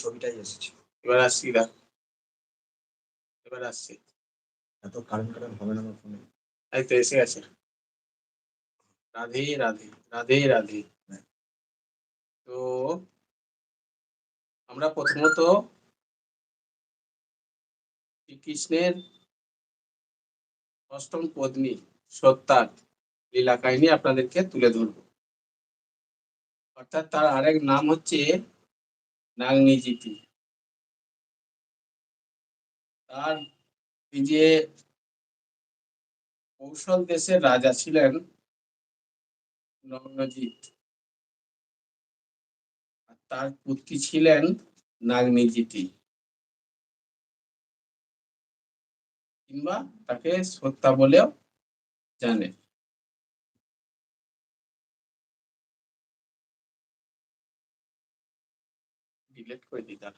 ছবিটাই এসেছে এবার আসছি দেখ। এবার আসছি। এত কারেন্ট কারেন্ট হবে না আমার ফোনে এই তো এসে গেছে। রাধে রাধে রাধে রাধে। তো আমরা প্রথমত শ্রীকৃষ্ণের অষ্টম পত্নী সত্যার লীলা কাহিনী আপনাদেরকে তুলে ধরব। অর্থাৎ তার আরেক নাম হচ্ছে নাগনিজিতি তার যে কৌশল দেশের রাজা ছিলেন নগ্নজিৎ। আর তার পুত্রী ছিলেন নাগনিজিতি কিংবা তাকে সত্যা বলেও জানে। ডিলেট করে দিই তার